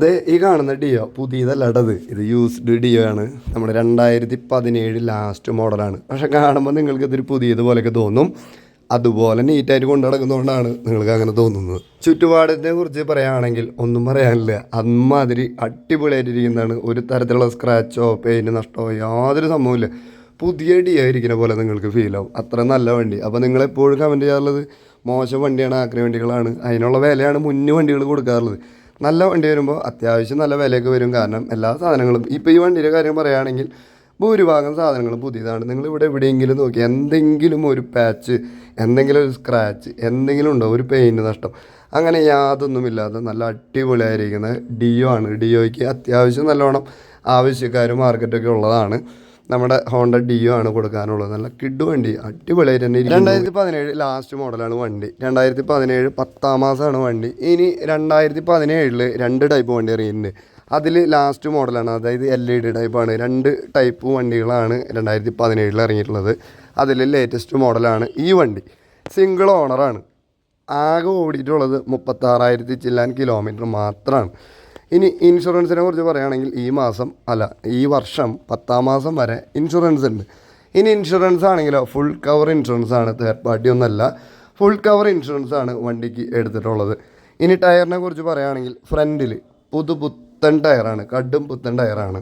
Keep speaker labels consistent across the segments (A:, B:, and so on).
A: ഇത് ഈ കാണുന്ന ഡിയോ പുതിയതല്ലടത്. ഇത് യൂസ്ഡ് ഡിയോ ആണ്. നമ്മുടെ രണ്ടായിരത്തി പതിനേഴ് ലാസ്റ്റ് മോഡലാണ് പക്ഷെ കാണുമ്പോൾ നിങ്ങൾക്ക് ഇതൊരു പുതിയതുപോലെയൊക്കെ തോന്നും. അതുപോലെ നീറ്റായിട്ട് കൊണ്ടു നടക്കുന്നതുകൊണ്ടാണ് നിങ്ങൾക്ക് അങ്ങനെ തോന്നുന്നത്. ചുറ്റുപാടത്തെ കുറിച്ച് പറയുകയാണെങ്കിൽ ഒന്നും പറയാനില്ല. അമ്മാതിരി അടിപൊളിയായിട്ടിരിക്കുന്നതാണ്. ഒരു തരത്തിലുള്ള സ്ക്രാച്ചോ പെയിന്റ് നഷ്ടമോ യാതൊരു സംഭവമില്ല പുതിയ ഡി ആയിരിക്കുന്ന പോലെ നിങ്ങൾക്ക് ഫീൽ ആവും. അത്ര നല്ല വണ്ടി. അപ്പോൾ നിങ്ങൾ എപ്പോഴും കമന്റ് ചെയ്യാറുള്ളത് മോശം വണ്ടിയാണ് ആക്രി വണ്ടികളാണ്. അതിനുള്ള വിലയാണ് മുന്നേ വണ്ടികൾ കൊടുക്കാറുള്ളത്. നല്ല വണ്ടി വരുമ്പോൾ അത്യാവശ്യം നല്ല വിലയൊക്കെ വരും. കാരണം എല്ലാ സാധനങ്ങളും ഇപ്പോൾ ഈ വണ്ടിയുടെ കാര്യം പറയുകയാണെങ്കിൽ ഭൂരിഭാഗം സാധനങ്ങളും പുതിയതാണ്. നിങ്ങൾ ഇവിടെ എവിടെയെങ്കിലും നോക്കി എന്തെങ്കിലും ഒരു പാച്ച് എന്തെങ്കിലും ഒരു സ്ക്രാച്ച് എന്തെങ്കിലും ഉണ്ടോ? ഒരു പെയിന്റ് നഷ്ടം. അങ്ങനെ യാതൊന്നുമില്ലാതെ നല്ല അടിപൊളിയായിരിക്കുന്ന ഡിയോ ആണ്. ഡിയോയ്ക്ക് അത്യാവശ്യം നല്ലോണം ആവശ്യക്കാരും മാർക്കറ്റൊക്കെ ഉള്ളതാണ്. നമ്മുടെ ഹോണ്ട ഡിയോ ആണ് കൊടുക്കാനുള്ളത്. നല്ല കിഡ് വണ്ടി അടിപൊളിയായിട്ട് തന്നെ. രണ്ടായിരത്തി പതിനേഴ് ലാസ്റ്റ് മോഡലാണ് വണ്ടി. രണ്ടായിരത്തി പതിനേഴ് പത്താം മാസമാണ് വണ്ടി. ഇനി രണ്ടായിരത്തി പതിനേഴിൽ രണ്ട് ടൈപ്പ് വണ്ടി ഇറങ്ങിയിട്ടുണ്ട്. അതിൽ ലാസ്റ്റ് മോഡലാണ് അതായത് എൽ ഇ ഡി ടൈപ്പാണ് രണ്ട് ടൈപ്പ് വണ്ടികളാണ് രണ്ടായിരത്തി പതിനേഴിൽ ഇറങ്ങിയിട്ടുള്ളത് അതിൽ ലേറ്റസ്റ്റ് മോഡലാണ് ഈ വണ്ടി. സിംഗിൾ ഓണറാണ് ആകെ ഓടിയിട്ടുള്ളത് മുപ്പത്താറായിരത്തി ചില്ലാൻ കിലോമീറ്റർ മാത്രമാണ് ഇനി ഇൻഷുറൻസിനെ കുറിച്ച് പറയുകയാണെങ്കിൽ ഈ മാസം അല്ല ഈ വർഷം പത്താം മാസം വരെ ഇൻഷുറൻസ് ഉണ്ട്. ഇനി ഇൻഷുറൻസ് ആണെങ്കിലോ ഫുൾ കവർ ഇൻഷുറൻസ് ആണ് തേർഡ് പാർട്ടി ഒന്നല്ല ഫുൾ കവർ ഇൻഷുറൻസ് ആണ് വണ്ടിക്ക് എടുത്തിട്ടുള്ളത്. ഇനി ടയറിനെ കുറിച്ച് പറയുകയാണെങ്കിൽ ഫ്രണ്ടിൽ പുതു പുത്തൻ ടയറാണ് കടും പുത്തൻ ടയറാണ്.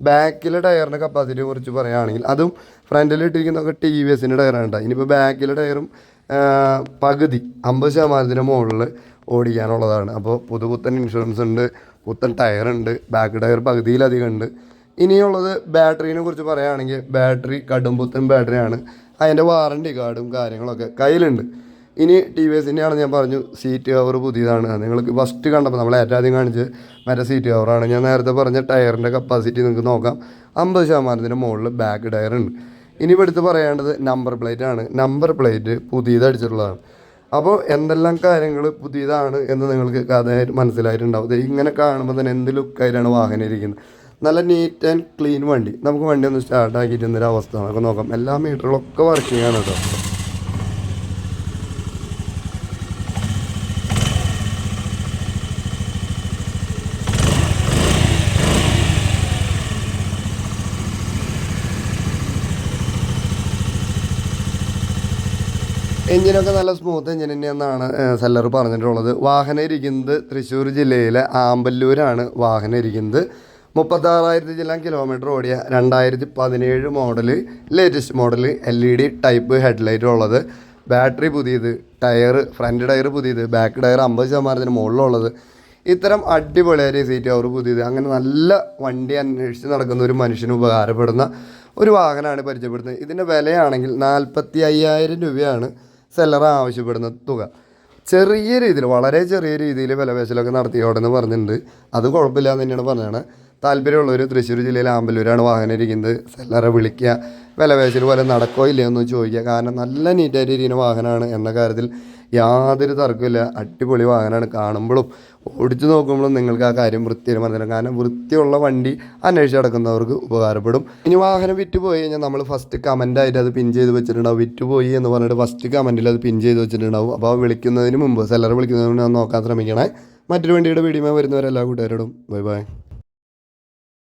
A: ബാക്കിലെ ടയറിന്റെ കപ്പാസിറ്റിയെ കുറിച്ച് പറയുകയാണെങ്കിൽ അതും ഫ്രണ്ടിൽ ഇട്ടിരിക്കുന്നതൊക്കെ ടി വി എസിന്റെ ടയറാണ് കേട്ടോ. ഇനിയിപ്പോൾ ബാക്കിലെ ടയറും പകുതി അമ്പത് ശതമാനത്തിന് മുകളിൽ ഓടിക്കാനുള്ളതാണ്. അപ്പോൾ പുതുപുത്തൻ ഇൻഷുറൻസ് ഉണ്ട് പുത്തൻ ടയറുണ്ട് ബാക്ക് ടയർ പകുതിയിലധികം ഉണ്ട്. ഇനിയുള്ളത് ബാറ്ററീനെ കുറിച്ച് പറയുകയാണെങ്കിൽ ബാറ്ററി കടുംപുത്തൻ ബാറ്ററിയാണ്. അതിന്റെ വാറണ്ടി കാർഡും കാര്യങ്ങളൊക്കെ കയ്യിലുണ്ട്. ഇനി ടി വി എസിന്റെ ആണ് ഞാൻ പറഞ്ഞു സീറ്റ് കവർ പുതിയതാണ്. നിങ്ങൾക്ക് ഫസ്റ്റ് കണ്ടപ്പോൾ നമ്മൾ ഏറ്റവും ആദ്യം കാണിച്ച് മറ്റേ സീറ്റ് കവറാണ് ഞാൻ നേരത്തെ പറഞ്ഞ ടയറിന്റെ കപ്പാസിറ്റി നിങ്ങൾക്ക് നോക്കാം. അമ്പത് ശതമാനത്തിന്റെ മുകളിൽ ബാക്ക് ടയർ ഉണ്ട്. ഇനി ഇപ്പോൾ എടുത്ത് പറയേണ്ടത് നമ്പർ പ്ലേറ്റ് ആണ്. നമ്പർ പ്ലേറ്റ് പുതിയത് അടിച്ചിട്ടുള്ളതാണ്. അപ്പോൾ എന്തെല്ലാം കാര്യങ്ങൾ പുതിയതാണ് എന്ന് നിങ്ങൾക്ക് കഥയായിട്ട് മനസ്സിലായിട്ടുണ്ടാവും. ഇങ്ങനെ കാണുമ്പോൾ തന്നെ എന്ത് ലുക്കായിട്ടാണ് വാഹനം ഇരിക്കുന്നത്? നല്ല നീറ്റ് ആൻഡ് ക്ലീൻ വണ്ടി. നമുക്ക് വണ്ടി ഒന്ന് സ്റ്റാർട്ട് ആക്കിയിട്ടുന്നൊരു അവസ്ഥ നമുക്ക് നോക്കാം. എല്ലാ മീറ്ററുകളൊക്കെ വർക്കിംഗ് ആണ് കേട്ടോ എഞ്ചിനൊക്കെ നല്ല സ്മൂത്ത് എഞ്ചിൻ തന്നെയെന്നാണ് സെല്ലർ പറഞ്ഞിട്ടുള്ളത്. വാഹനം ഇരിക്കുന്നത് തൃശ്ശൂർ ജില്ലയിലെ ആമ്പല്ലൂരാണ് വാഹനം ഇരിക്കുന്നത്. മുപ്പത്താറായിരത്തി ചില്ലാൻ കിലോമീറ്റർ ഓടിയ രണ്ടായിരത്തി പതിനേഴ് model latest model L E D type headlight ഉള്ളത്. ബാറ്ററി പുതിയത് ടയർ ഫ്രണ്ട് ടയർ പുതിയത് ബാക്ക് ടയർ അമ്പത് ശതമാനത്തിന് മുകളിലുള്ളത്. ഇത്തരം അടിപൊളിയായ സീറ്റ് അവർ പുതിയത്. അങ്ങനെ നല്ല വണ്ടി അന്വേഷിച്ച് നടക്കുന്ന ഒരു മനുഷ്യന് ഉപകാരപ്പെടുന്ന ഒരു വാഹനമാണ് പരിചയപ്പെടുന്നത്. ഇതിന്റെ വിലയാണെങ്കിൽ നാൽപ്പത്തി അയ്യായിരം രൂപയാണ്. സെല്ലർ ആവശ്യപ്പെടുന്ന തുക. ചെറിയ രീതിയിൽ വളരെ ചെറിയ രീതിയിൽ വിലപേശലൊക്കെ നടത്തിയോടെന്ന് പറഞ്ഞിട്ടുണ്ട്. അത് കുഴപ്പമില്ല എന്ന് തന്നെയാണ് പറഞ്ഞത്. താല്പര്യമുള്ളവർ തൃശ്ശൂർ ജില്ലയിലെ ആമ്പല്ലൂരാണ് വാഹനം ഇരിക്കുന്നത്. സെല്ലറെ വിളിക്കുക. വിലപേശൽ പോലെ നടക്കോ ഇല്ലയോ എന്ന് ചോദിക്കുക. കാരണം നല്ല നീറ്റായിട്ട് ഇരിക്കുന്ന വാഹനമാണ് എന്ന കാര്യത്തിൽ യാതൊരു തർക്കമില്ല അടിപൊളി വാഹനമാണ്. കാണുമ്പോഴും ഓടിച്ചു നോക്കുമ്പോഴും നിങ്ങൾക്ക് ആ കാര്യം വൃത്തിയിൽ മനസ്സിലാക്കും കാരണം വൃത്തിയുള്ള വണ്ടി അന്വേഷിച്ച് നടക്കുന്നവർക്ക് ഉപകാരപ്പെടും. ഇനി വാഹനം വിറ്റ് പോയി കഴിഞ്ഞാൽ നമ്മൾ ഫസ്റ്റ് കമന്റായിട്ട് അത് പിൻ ചെയ്ത് വെച്ചിട്ടുണ്ടാവും. വിറ്റ് പോയി എന്ന് പറഞ്ഞിട്ട് ഫസ്റ്റ് കമന്റിൽ അത് പിൻ ചെയ്ത് വെച്ചിട്ടുണ്ടാവും. അപ്പോൾ വിളിക്കുന്നതിന് മുമ്പ് സെല്ലർ വിളിക്കുന്നതിന് നോക്കാൻ ശ്രമിക്കണേ. മറ്റൊരു വണ്ടിയുടെ വീഡിയോ വരുന്നവരെല്ലാ കൂട്ടുകാരോടും ബൈ ബൈ